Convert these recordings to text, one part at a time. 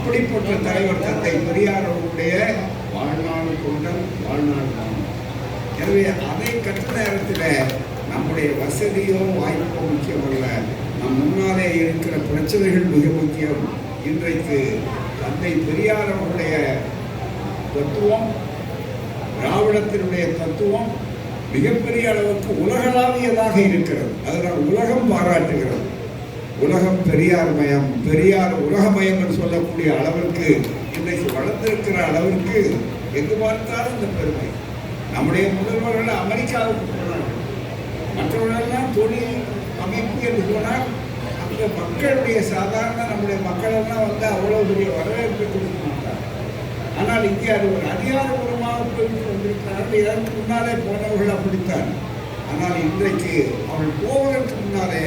அப்படிப்பட்ட தலைவர் தந்தை பெரியார் அவர்களுடைய வாழ்நாள் கொண்டன் வாழ்நாள் எனவே அதை கற்ற நேரத்தில் நம்முடைய வசதியோ வாய்ப்போ முக்கியமல்ல நம் முன்னாலே இருக்கிற பிரச்சனைகள் மிக முக்கியம். இன்றைக்கு தந்தை பெரியார் அவருடைய தத்துவம் திராவிடத்தினுடைய தத்துவம் மிகப்பெரிய அளவுக்கு உலகளாவியதாக இருக்கிறது. அதனால் உலகம் பாராட்டுகிறது. உலகம் பெரியார் மயம் பெரியார் உலகமயம் என்று சொல்லக்கூடிய அளவிற்கு இன்றைக்கு வளர்ந்திருக்கிற அளவிற்கு எங்கு பார்த்தாலும் இந்த பெருமை. நம்முடைய முதல்வர்கள் அமெரிக்காவுக்கு போனார்கள் மற்றவர்களெல்லாம் தொழில் அமைப்பு என்று போனால் அந்த மக்களுடைய சாதாரண நம்முடைய மக்களெல்லாம் வந்து அவ்வளோ பெரிய வரவேற்பை கொடுக்க மாட்டார் ஆனால் இங்கே அது ஒரு அதிகாரபூர்வமாக போயிட்டு வந்திருக்கிறார்கள். இதற்கு முன்னாலே போனவர்கள் அப்படித்தான். ஆனால் இன்றைக்கு அவள் போவதற்கு முன்னாலே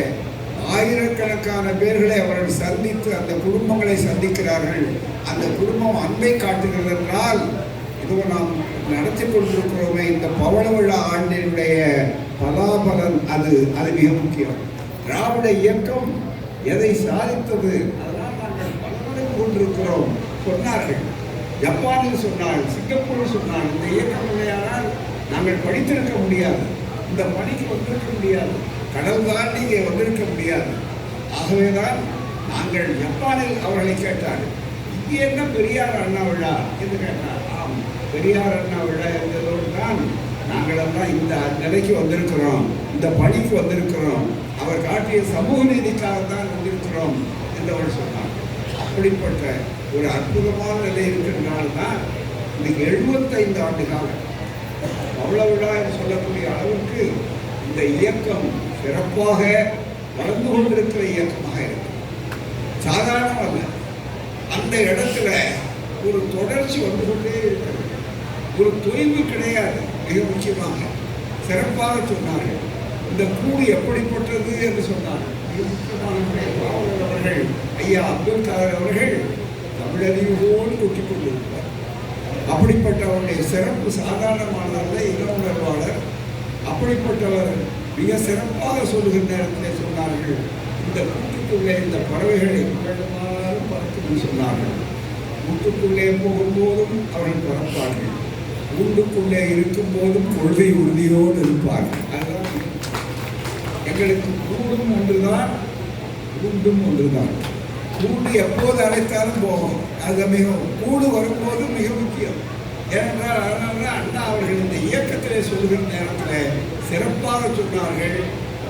ஆயிரக்கணக்கான பேர்களை அவர்கள் சந்தித்து அந்த குடும்பங்களை சந்திக்கிறார்கள். அந்த குடும்பம் அன்பை காட்டுகிறது என்றால் இதுவும் நாம் நடத்தி கொண்டிருக்கிறோமே இந்த பவள விழா ஆண்டினுடைய பலாபலன் அது அது மிக முக்கியம். திராவிட இயக்கம் எதை சாதித்தது? அதனால் நாங்கள் பலனடைந்து கொண்டிருக்கிறோம் சொன்னார்கள். ஜப்பானில் சொன்னார்கள் சிங்கப்பூரில் சொன்னார்கள் இந்த இயக்கம் இல்லையானால் நாங்கள் படித்திருக்க முடியாது. இந்த பணிக்கு வந்திருக்க முடியாது. கடல் தாண்டி இங்கே வந்திருக்க முடியாது. ஆகவே தான் நாங்கள் ஜப்பானில் அவர்களை கேட்டார்கள் இங்கே என்ன பெரியார் அண்ணா விழா என்று கேட்டார் ஆம் பெரியார் அண்ணா விழா என்பதோடு தான் நாங்களெல்லாம் இந்த நிலைக்கு வந்திருக்கிறோம் இந்த பணிக்கு வந்திருக்கிறோம் அவர் காட்டிய சமூக நீதிக்காகத்தான் வந்திருக்கிறோம் என்று அவர் சொன்னார். அப்படிப்பட்ட ஒரு அற்புதமான நிலை இருக்கிறதுனால தான் இன்னைக்கு எழுபத்தைந்து ஆண்டு காலம் பவள விழா என்று சொல்லக்கூடிய அளவுக்கு இந்த இயக்கம் சிறப்பாக வளர்ந்து கொண்டிருக்கிற இயக்கமாக இருக்கு. சாதாரணம் அல்ல அந்த இடத்துல ஒரு தொடர்ச்சி வந்து கொண்டே இருக்கிறது. ஒரு தொய்வு கிடையாது. மிக முக்கியமாக சிறப்பாக சொன்னார்கள். இந்த கூடு எப்படிப்பட்டது என்று சொன்னார்கள். மிக முக்கியமான அவர்கள் ஐயா அப்துல் கலாம் அவர்கள் தமிழறிவோடு கொட்டிக் கொண்டிருப்பார் அப்படிப்பட்ட அவருடைய சிறப்பு சாதாரணமானதல்ல இனவுணர்வாளர் அப்படிப்பட்டவர் மிக சிறப்பாக சொல்லுகின்ற இடத்திலே சொன்னார்கள். இந்த கூட்டுக்குள்ளே இந்த பறவைகளை வேண்டுமானாலும் பறக்கும்னு சொன்னார்கள். கூட்டுக்குள்ளே போகும்போதும் அவர்கள் பறப்பார்கள். கூண்டுக்குள்ளே இருக்கும் போதும் கொள்கை உறுதியோடு இருப்பார்கள். அதுதான் எங்களுக்கு கூடும் ஒன்றுதான் கூண்டும் ஒன்றுதான். கூண்டு எப்போது அழைத்தாலும் போகும். அது மிகவும் கூடு வரும்போது மிக முக்கியம். ஏனென்றால் அதனால அண்ணா அவர்கள் இந்த இயக்கத்திலே சொல்கிற நேரத்தில் சிறப்பாக சொன்னார்கள்.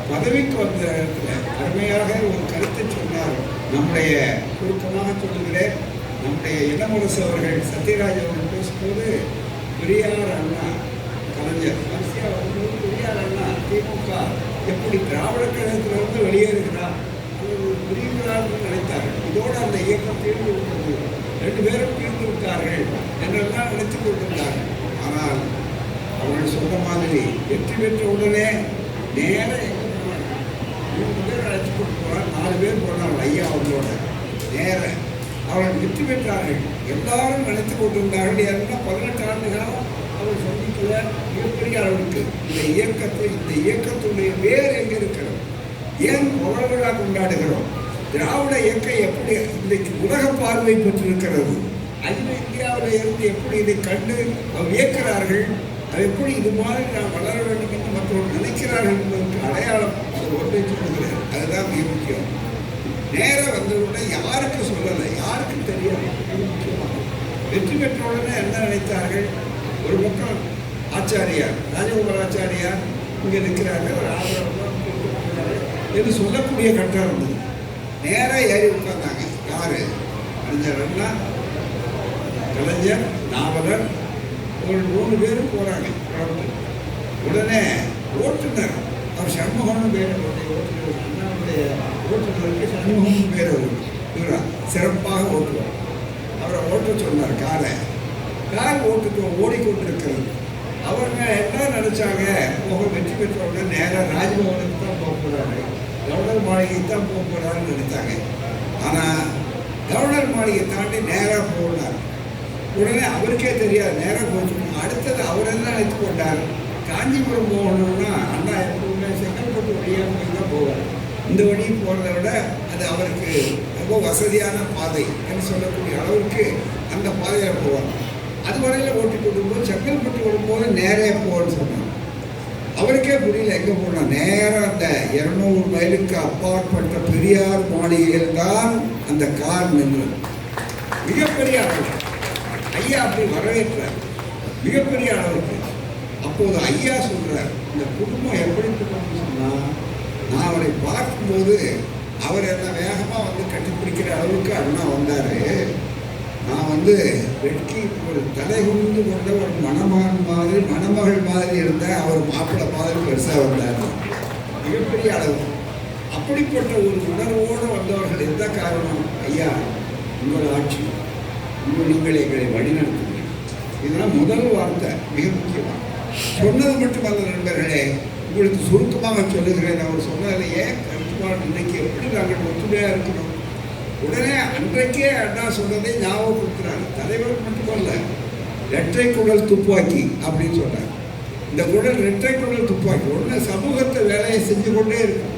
பதவிக்கு வந்த இடத்துல அருமையாக ஒரு கருத்தை சொன்னார். நம்முடைய சுருக்கமாக சொல்லுகிறேன். நம்முடைய இளமுரசு அவர்கள் சத்யராஜ் அவர்கள் பேசும்போது பெரியார் அண்ணா கலைஞர் வரிசையா வரும்போது பெரியார் அண்ணா திமுக எப்படி திராவிட கழகத்திலிருந்து வெளியேறுகிறார் அல்லது நினைத்தார்கள். இதோடு அந்த இயக்கம் தீர்ந்து விட்டது. ரெண்டு பேரும் தீர்ந்து விட்டார்கள் என்றெல்லாம் நினைத்துக் கொண்டிருந்தார்கள். அவர்கள் சொன்ன மாதிரி வெற்றி பெற்ற உடனே நேரம் மூணு பேர் அழைச்சு கொண்டு போனார் நாலு பேர் போனாங்க ஐயா அவங்களோட. நேர. அவர்கள் வெற்றி பெற்றார்கள். எல்லாரும் நினைத்து கொண்டிருந்தார்கள் ஏன்னா பதினெட்டு ஆண்டுகளும் அவர் சந்திக்கல மிகப்பெரிய அளவுக்கு இந்த இயக்கத்தை இந்த இயக்கத்துடைய வேர் எங்கே இருக்கிறோம் ஏன் உலக விழா கொண்டாடுகிறோம்? திராவிட இயக்கம் எப்படி இன்றைக்கு உலக பார்வை பெற்றிருக்கிறது? அந்த இந்தியாவில் இருந்து எப்படி இதை கண்டு இயக்கிறார்கள் அது எப்படி இது மாதிரி நான் வளர வேண்டும் என்று மற்றவர்கள் நினைக்கிறார்கள் என்பதற்கு அடையாளம் அது ஒன்றை சொல்லுகிறது அதுதான் மிக முக்கியம். நேரம் வந்தவுடனே யாருக்கு சொல்லலை? யாருக்கும் தெரியாது. இது முக்கியமாக. வெற்றி பெற்ற உடனே என்ன நினைத்தார்கள்? ஒரு பக்கம் ஆச்சாரியார் ராஜகோபால் ஆச்சாரியார் இங்கே நிற்கிறாங்க ஒரு ஆதரவு என்று சொல்லக்கூடிய கட்டம் இருந்தது நேராக ஏறி உட்கார்ந்தாங்க. யாரு? கலைஞர் அண்ணா கலைஞர் நாவலர் ஒரு மூணு பேரும் போறாங்க உடனே ஓட்டுநர் அவர் சண்முகம்னு பேர் ஓட்டுநர் அண்ணாவுடைய ஓட்டுநருக்கு சண்முகம்னு பேர் இவரா சிறப்பாக ஓட்டுவார். அவரை ஓட்ட சொன்னார் காரை கார் ஓட்டுக்கு ஓடிக்கொண்டிருக்கிறது. அவங்க என்ன நினைச்சாங்க? அவங்க வெற்றி பெற்ற உடனே நேராக ராஜ்பவனுக்கு தான் போக போறாங்க கவர்னர் மாளிகைக்கு தான் போக போறாருன்னு நினைத்தாங்க ஆனால் கவர்னர் மாளிகை தாண்டி நேராக போனார். உடனே அவருக்கே தெரியாது. நேராக போச்சு. அடுத்தது அவர் என்ன அழைத்து கொண்டார்? காஞ்சிபுரம் போகணும்னா அண்ணா எப்பவுமே செங்கல்பட்டு வழியாக போய் தான் போவார். இந்த வழி போகிறத விட அது அவருக்கு ரொம்ப வசதியான பாதை என்று சொல்லக்கூடிய அளவுக்கு அந்த பாதையில் போவாங்க அது வரையில் ஓட்டி கொண்டு போது செங்கல்பட்டு வரும்போது நேரே போகணும்னு சொன்னாங்க அவருக்கே புரியல எங்கே போனால் நேராக அந்த இரநூறு மைலுக்கு அப்பாற்பட்ட பெரியார் மாளிகையில் தான் அந்த கார் நின்று மிகப்பெரிய ஆட்டம். ஐயா அப்படி வரவேற்றார். மிகப்பெரிய அளவுக்கு. அப்போது ஐயா சொல்கிறார் இந்த குடும்பம் எப்படி இருக்கணும்னு சொன்னால் நான் அவரை பார்க்கும்போது அவர் என்ன வேகமாக வந்து கட்டிப்பிடிக்கிற அளவுக்கு அண்ணா வந்தார். நான் வந்து வெட்கி ஒரு தலை குந்து கொண்ட ஒரு மணமகன் மாதிரி மணமகள் மாதிரி இருந்த அவர் மாப்பிள்ளை மாதிரி பெருசாக வந்தார். மிகப்பெரிய அளவு. அப்படிப்பட்ட ஒரு உணர்வோடு வந்தவர்கள் எந்த காரணம்? ஐயா உங்கள் ஆட்சி. நீங்கள் எங்களை வழிநடத்துங்கள் இதெல்லாம் முதல் வார்த்தை மிக முக்கியமாக சொன்னது மட்டுமல்ல நண்பர்களே உங்களுக்கு சுருக்கமாக சொல்லுகிறேன். அவர் சொன்னதிலேயே கருத்துப்பாடு இன்னைக்கு எப்படி நாங்கள் ஒத்துமையாக இருக்கணும்? உடனே அன்றைக்கே அண்ணா சொன்னதை ஞாபகப்படுத்துகிறாங்க தலைவர் மட்டுமல்ல இரட்டை குடல் துப்பாக்கி அப்படின்னு சொன்னார். இந்த குடல் இரட்டை குடல் துப்பாக்கி உடனே சமூகத்தை வேலையை செஞ்சு கொண்டே இருக்கும்.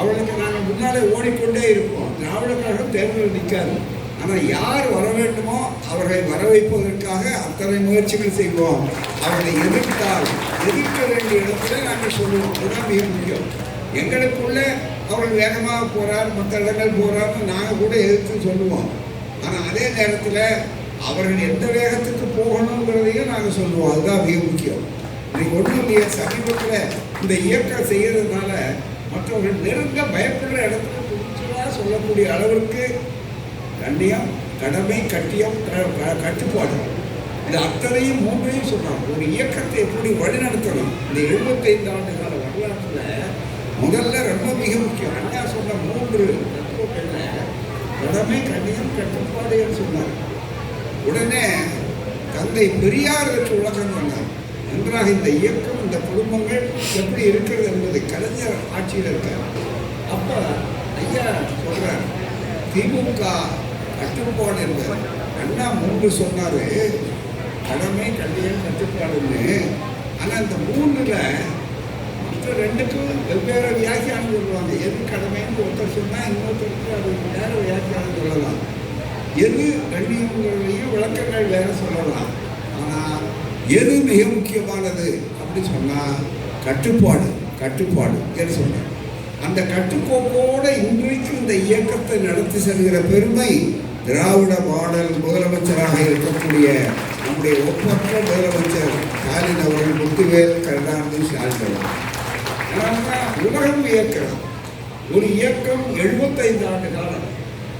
அவளுக்கு நாங்கள் முன்னாலே ஓடிக்கொண்டே இருப்போம். திராவிட கழகம் தேர்தல் நிற்காது. ஆனால் யார் வர வேண்டுமோ அவர்களை வர வைப்பதற்காக அத்தனை முயற்சிகள் செய்வோம். அவர்களை எதிர்த்தால் எதிர்க்க வேண்டிய இடத்துல நாங்கள் சொல்லுவோம். அதுதான் மிக முக்கியம். எங்களுக்குள்ளே அவர்கள் வேகமாக போகிறார் மற்ற இடங்கள் போகிறார்னு நாங்கள் கூட எதிர்த்து சொல்லுவோம். ஆனால் அதே நேரத்தில் அவர்கள் எந்த வேகத்துக்கு போகணுங்கிறதையும் நாங்கள் சொல்லுவோம். அதுதான் மிக முக்கியம். இன்னைக்கு ஒன்றும் இல்லையா சமீபத்தில் இந்த இயக்கம் செய்கிறதுனால மற்றவர்கள் நெருங்க பயப்படுற இடத்துல சொல்லக்கூடிய அளவிற்கு கண்ணியம் கடமை கட்டியம் கட்டுப்பாடு. இது அத்தனையும் மூன்றையும் சொன்னாங்க ஒரு இயக்கத்தை எப்படி வழிநடத்தணும்? இந்த 75 ஆண்டு கால வரலாற்றில் முதல்ல ரொம்ப மிக முக்கியம். அண்ணா சொன்ன மூன்று கடமை கண்ணியம் கட்டுப்பாடுன்னு சொன்னார். உடனே தந்தை பெரியார் இதற்கு உலகம் சொன்னார். நன்றாக இந்த இயக்கம் இந்த குடும்பங்கள் எப்படி இருக்கிறது என்பது கலைஞர் ஆட்சியில் இருக்கார். அப்போ ஐயா சொல்கிறார் திமுக கட்டுப்பாடு என்பது அண்ணா மூன்று சொன்னார். கடமை கண்ணியம் கட்டுப்பாடுன்னு ஆனால் அந்த மூணுல மற்ற ரெண்டுக்கும் வெவ்வேறு வியாக்கியானம் சொல்லுவாங்க. எது கடமைன்னு ஒருத்தர் சொன்னால் இன்னொருத்தருக்கு அது வேறு வியாக்கியானம் சொல்லலாம். எது கண்ணியங்களையும் விளக்கங்கள் வேறு சொல்லலாம். ஆனால் எது மிக முக்கியமானது அப்படி சொன்னால் கட்டுப்பாடு கட்டுப்பாடு என்று சொன்னார். அந்த கட்டுக்கோப்போடு இன்றைக்கு இந்த இயக்கத்தை நடத்தி செல்கிற பெருமை திராவிட மாடல் முதலமைச்சராக இருக்கக்கூடிய நம்முடைய ஒப்பற்ற முதலமைச்சர் ஸ்டாலின் அவர்கள் முத்துவேல் கருணாநிதி ஸ்டாலின் உலகம் இயக்கம் ஒரு இயக்கம் 75 ஆண்டு காலம்.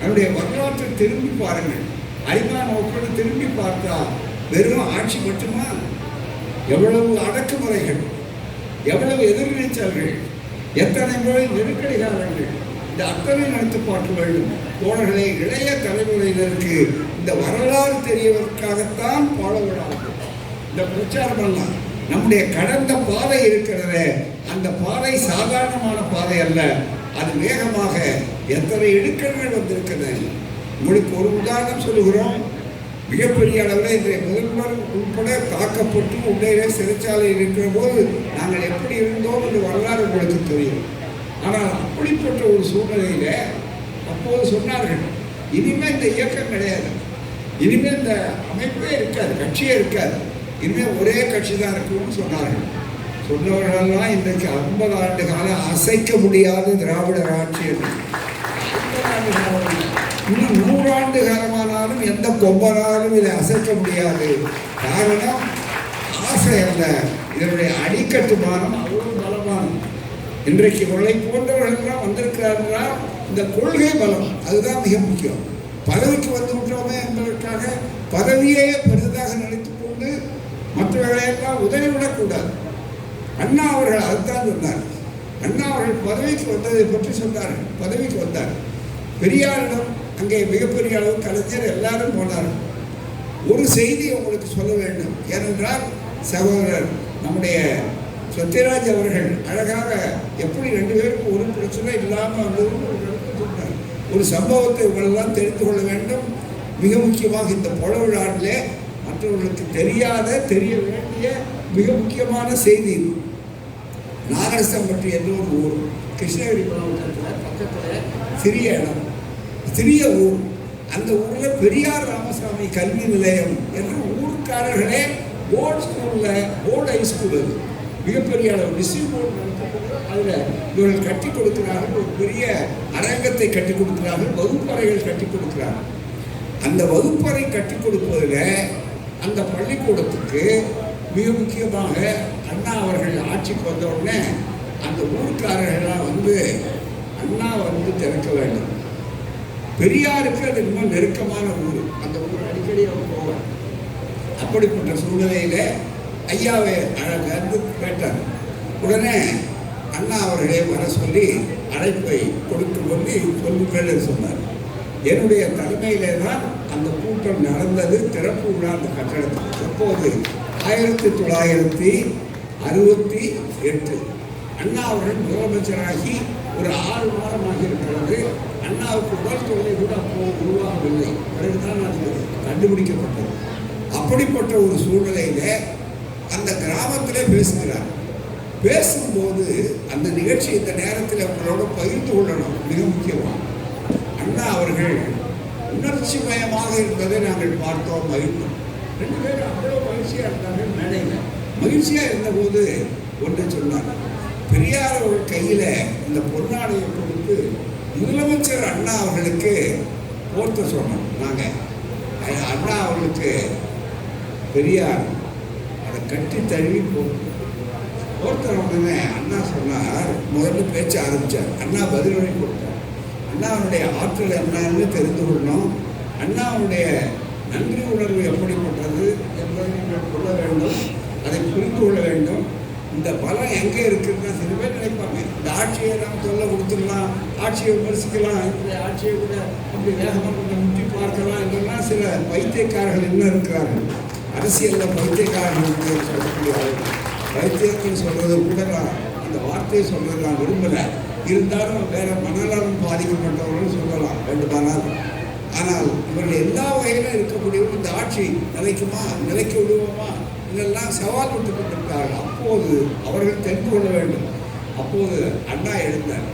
நம்முடைய வரலாற்றை திரும்பி பாருங்கள். ஐந்தாம் நோக்கோடு திரும்பி பார்த்தா வெறும் ஆட்சி மட்டுமா? எவ்வளவு அடக்குமுறைகள்? எவ்வளவு எதிர்நீச்சல்கள்? எத்தனை முறை நெருக்கடி காலங்கள் இந்த அத்தனை நடத்து பார்க்க வேண்டும் தோழர்களே இளைய தலைமுறையினருக்கு இந்த வரலாறு தெரியவதற்காகத்தான் பாடுபடாது இந்த பிரச்சாரம் எல்லாம் நம்முடைய கடந்த பாதை இருக்கிறதே அந்த பாதை சாதாரணமான பாதை அல்ல. அது வேகமாக எத்தனை இடுக்கங்கள் வந்திருக்கிறது. உங்களுக்கு ஒரு உதாரணம் சொல்லுகிறோம். மிகப்பெரிய அளவில் இன்றைய முதல்வர் உட்பட தாக்கப்பட்டு உள்ளே சிறைச்சாலையில் இருக்கிற போது நாங்கள் எப்படி இருந்தோம் என்று வரலாறு உங்களுக்கு தெரியும். ஆனால் அப்படிப்பட்ட ஒரு சூழ்நிலையில் அப்போது சொன்னார்கள் இனிமேல் இந்த இயக்கம் கிடையாது. இனிமேல் இந்த அமைப்பே இருக்காது கட்சியே இருக்காது. இனிமேல் ஒரே கட்சி தான் இருக்கும்னு சொன்னார்கள். சொன்னவர்களெல்லாம் இன்றைக்கு ஐம்பது ஆண்டு காலம் அசைக்க முடியாத திராவிட ஆட்சி ஆண்டு இன்னும் நூறாண்டு காலமானாலும் எந்த கொம்பனாலும் இதை அசைக்க முடியாது. காரணம் ஆசை அல்ல. இதனுடைய அடிக்கட்டுமானம் அவ்வளோ இன்றைக்கு கொள்ளை போன்றவர்கள்லாம் வந்திருக்கிறார்களா? இந்த கொள்கை பலம் அதுதான் மிக முக்கியம். பதவிக்கு வந்து விட்டோமே என்பதற்காக பதவியே பெரிதாக நினைத்து கொண்டு மற்றவர்களையெல்லாம் உதவிவிடக்கூடாது அண்ணா அவர்கள் அதுதான் சொன்னார். அண்ணா அவர்கள் பதவிக்கு வந்ததை பற்றி சொன்னார்கள் பதவிக்கு வந்தார். பெரியாரிடம் அங்கே மிகப்பெரிய அளவு கலைஞர் எல்லாரும் போனார்கள் ஒரு செய்தி உங்களுக்கு சொல்ல வேண்டும். ஏனென்றால் சகோதரர் நம்முடைய சத்யராஜ் அவர்கள் அழகாக எப்படி ரெண்டு பேருக்கும் ஒரு பிரச்சனை இல்லாமல் வந்ததுன்னு ஒரு சொன்னார் ஒரு சம்பவத்தை உங்களெல்லாம் தெரிந்து கொள்ள வேண்டும். மிக முக்கியமாக இந்த புல விழாவிலே மற்றவர்களுக்கு தெரியாத தெரிய வேண்டிய மிக முக்கியமான செய்தி. நாகரசம் பற்றி என்ற ஒரு ஊர்? கிருஷ்ணகிரி மாவட்டத்தில் பக்கத்தில் சிறிய இடம். சிறிய ஊர். அந்த ஊரில் பெரியார் ராமசாமி கல்வி நிலையம் என்று ஊருக்காரர்களே போர்டு ஸ்கூலில் போர்டு ஹை ஸ்கூல் அது. மிகப்பெரிய அளவு ரிசீவ் போர்டு நடத்தப்பட்டு அதில் இவர்கள் கட்டி கொடுக்கிறார்கள் ஒரு பெரிய அரங்கத்தை கட்டி கொடுக்கிறார்கள் வகுப்பறைகள் கட்டி கொடுக்கிறார்கள். அந்த வகுப்பறை கட்டி கொடுப்பதில் அந்த பள்ளிக்கூடத்துக்கு மிக முக்கியமாக அண்ணா அவர்கள் ஆட்சிக்கு வந்த உடனே அந்த ஊர்க்காரர்கள்லாம் வந்து அண்ணா வந்து திறக்க வேண்டும். பெரியாருக்கு அது ரொம்ப நெருக்கமான ஊர். அந்த ஊர் அடிக்கடி அவங்க போவார். அப்படிப்பட்ட சூழ்நிலையில் ஐயாவை அழகாந்து கேட்டார். உடனே அண்ணா அவர்களே வர சொல்லி அழைப்பை கொடுத்து கொண்டு சொல்லுங்கள் சொன்னார். என்னுடைய தலைமையிலே தான் அந்த கூட்டம் நடந்தது. திறப்பு விழா அந்த கட்டடத்துக்கு. அப்போது ஆயிரத்தி தொள்ளாயிரத்தி அறுபத்தி எட்டு அண்ணா அவர்கள் முதலமைச்சராகி ஒரு ஆறு மாதமாக இருக்கிறது. அண்ணாவுக்கு உடல் தொல்லை கூட அப்போ உருவாகவில்லை. பிறகுதான் அது கண்டுபிடிக்கப்பட்டது. அப்படிப்பட்ட ஒரு சூழ்நிலையில அந்த கிராமத்திலே பேசுகிறார். பேசும்போது அந்த நிகழ்ச்சி இந்த நேரத்தில் அவங்களோட பகிர்ந்து கொள்ளணும். மிக முக்கியமாக அண்ணா அவர்கள் உணர்ச்சி மயமாக இருந்ததை நாங்கள் பார்த்தோம் மகிழ்ந்தோம். ரெண்டு பேரும் அவ்வளோ மகிழ்ச்சியாக இருந்தாங்க மேடையில். மகிழ்ச்சியாக இருந்தபோது ஒன்று சொன்னார். பெரியார் அவர்கள் கையில் இந்த பொன்னாடையை கொடுத்து முதலமைச்சர் அண்ணா அவர்களுக்கு போர்த்த சொன்னோம் நாங்கள் அண்ணா அவர்களுக்கு பெரியார் கட்டி தழுவி போட்டு ஒருத்தர் உடனே அண்ணா சொன்னார் முதல்ல பேச்ச ஆரம்பித்தார் அண்ணா பதிலடி கொடுத்தார். அண்ணாவுடைய ஆற்றல் என்னன்னு தெரிந்து கொள்ளணும். அண்ணாவுடைய நன்றி உணர்வு எப்படிப்பட்டது என்பதை நீங்கள் கொள்ள வேண்டும். அதை புரிந்து கொள்ள வேண்டும். இந்த பலம் எங்கே இருக்குன்னா சில பேர் நினைப்பாங்க. இந்த ஆட்சியை நாம் சொல்ல கொடுத்துடலாம் ஆட்சியை விமர்சிக்கலாம் இந்த ஆட்சியை கூட அப்படி வேகமாக கொஞ்சம் முட்டி பார்க்கலாம் இதெல்லாம் சில வைத்தியக்காரர்கள் இன்னும் இருக்கிறார்கள். அரசியலில் பைத்தியக்காரர்களுக்கு சொல்லக்கூடிய பைத்தியத்தில் வைத்தியத்தில் கூட நான் அந்த வார்த்தையை சொல்றது நான் விரும்பலை. இருந்தாலும் வேற மனநலம் பாதிக்கப்பட்டவர்கள் சொல்லலாம் வேண்டுமானால் ஆனால் இவர்கள் எல்லா வகையிலும் இருக்கக்கூடியவர்கள் இந்த ஆட்சி நிலைக்குமா நிலைக்க விடுவோமா? இதெல்லாம் சவால் விட்டு கொண்டிருக்கிறார்கள் அப்போது அவர்கள் தெரிந்து கொள்ள வேண்டும். அப்போது அண்ணா எழுந்தார்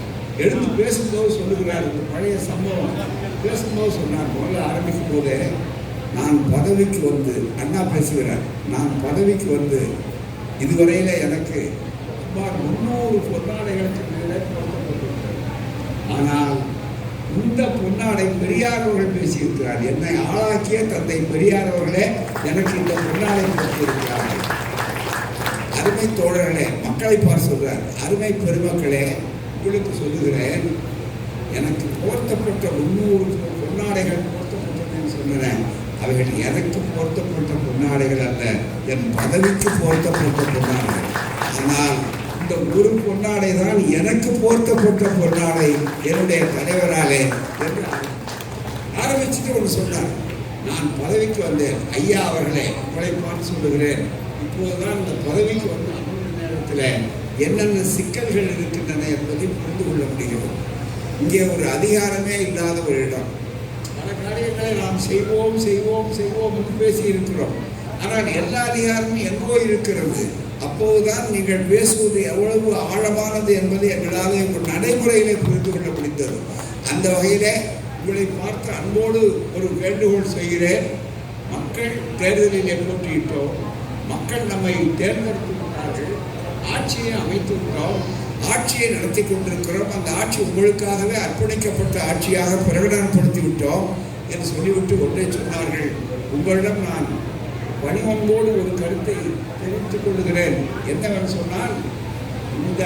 எழுந்து பேசும்போது சொல்லுகிறார் இந்த பழைய சம்பவம். பேசும்போது சொன்னார் முதல்ல ஆரம்பிக்கும் போதே நான் பதவிக்கு வந்து அண்ணா பேசுகிறார். நான் பதவிக்கு வந்து இதுவரையில் எனக்கு சுமார் முன்னூறு பொன்னாடைகளுக்கு மேலே பொருத்தப்பட்டிருக்கிறது ஆனால் இந்த பொன்னாடை பெரியார் அவர்கள் பேசியிருக்கிறார். என்னை ஆளாக்கிய தந்தை பெரியார் அவர்களே எனக்கு இந்த பொன்னாடை கொடுத்திருக்கிறார்கள் அருமை தோழர்களே மக்களை பார் சொல்கிறார் அருமை பெருமக்களே உங்களுக்கு சொல்லுகிறேன் எனக்கு போர்த்தப்பட்ட முன்னூறு பொன்னாடைகள் போர்த்தப்பட்டதுன்னு சொன்னேன் அவைகள் எனக்கு போர்த்தப்பட்ட பொன்னாடைகள் அல்ல? என் பதவிக்கு போர்த்தப்பட்ட பொன்னாடைகள் ஆனால் இந்த ஒரு பொன்னாடை தான் எனக்கு போர்த்தப்பட்ட பொன்னாடை என்னுடைய தலைவராலே என்று ஆரம்பிச்சுட்டு ஒன்று சொன்னார். நான் பதவிக்கு வந்தேன். ஐயா அவர்களே உங்களை பார்த்து சொல்லுகிறேன். இப்போதுதான் இந்த பதவிக்கு வந்து அமர்ந்த நேரத்தில் என்னென்ன சிக்கல்கள் இருக்கின்றன என்பதை புரிந்து கொள்ள முடிகிறது இங்கே ஒரு அதிகாரமே இல்லாத ஒரு இடம். பல காரியங்களை நாம் செய்வோம் செய்வோம் செய்வோம் என்று பேசி இருக்கிறோம் ஆனால் எல்லா அதிகாரமும் எங்கோ இருக்கிறது. அப்போதுதான் நீங்கள் பேசுவது எவ்வளவு ஆழமானது என்பதை எங்களால் உங்கள் நடைமுறையிலே புரிந்து கொள்ள முடிந்தது. அந்த வகையிலே உங்களை பார்த்து அன்போடு ஒரு வேண்டுகோள் செய்கிறேன். மக்கள் தேர்தலிலே போட்டியிட்டோம் மக்கள் நம்மை தேர்ந்தெடுத்துள்ளார்கள் ஆட்சியை அமைத்துவிட்டோம். ஆட்சியை நடத்தி கொண்டிருக்கிறோம் அந்த ஆட்சி உங்களுக்காகவே அர்ப்பணிக்கப்பட்ட ஆட்சியாக பிரகடனப்படுத்தி விட்டோம் என்று சொல்லிவிட்டு ஒன்றை சொன்னார்கள். உங்களிடம் நான் வணிகம்போடு ஒரு கருத்தை தெரிவித்துக் கொள்கிறேன். என்னவென்று சொன்னால் இந்த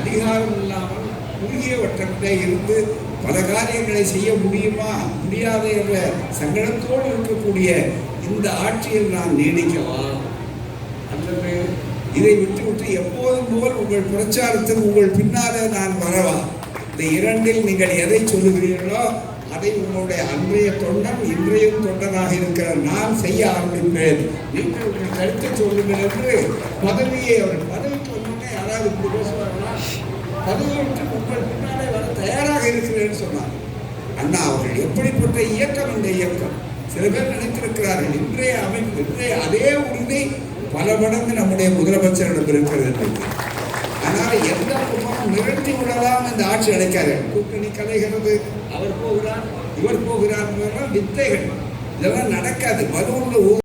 அதிகாரம் இல்லாமல் குறுகிய வட்டத்திலே இருந்து பல காரியங்களை செய்ய முடியுமா முடியாது என்ற சங்கடத்தோடு இருக்கக்கூடிய இந்த ஆட்சியில் நான் நீடிக்கவா? அல்லது இதை விட்டுவிட்டு எப்போதும் போல் உங்கள் பிரச்சாரத்தில் உங்கள் பின்னாலே நான் வரவா? இந்த இரண்டில் நீங்கள் எதை சொல்லுகிறீர்களோ அதை உங்களுடைய அன்றைய தொண்டன் இன்றையும் தொண்டனாக இருக்கிற நான் செய்ய ஆரம்பிப்பேன். நீங்கள் உங்கள் கருத்தை சொல்லுங்கள் என்று பதவியை அவர் பதவிக்கு வந்தோடனே யாராவது இப்படி பேசுவார்களா? பதவி விட்டு உங்கள் பின்னாலே வர தயாராக இருக்கிறேன்னு சொன்னார். அண்ணா அவர்கள் எப்படிப்பட்ட இயக்கம் இந்த இயக்கம்? சில பேர் நினைத்திருக்கிறார்கள் இன்றைய அமைப்பு இன்றைய அதே உறுதி பல மடங்கு நம்முடைய முதலமைச்சரிடம் இருக்கிறது என்று. ஆனால் எந்த பக்கமும் நிகழ்த்தி விடலாம் இந்த ஆட்சி அழைக்காது. கூட்டணி கலைகிறது அவர் போகிறார் இவர் போகிறார் வித்தைகள். இதெல்லாம் நடக்காது. பலு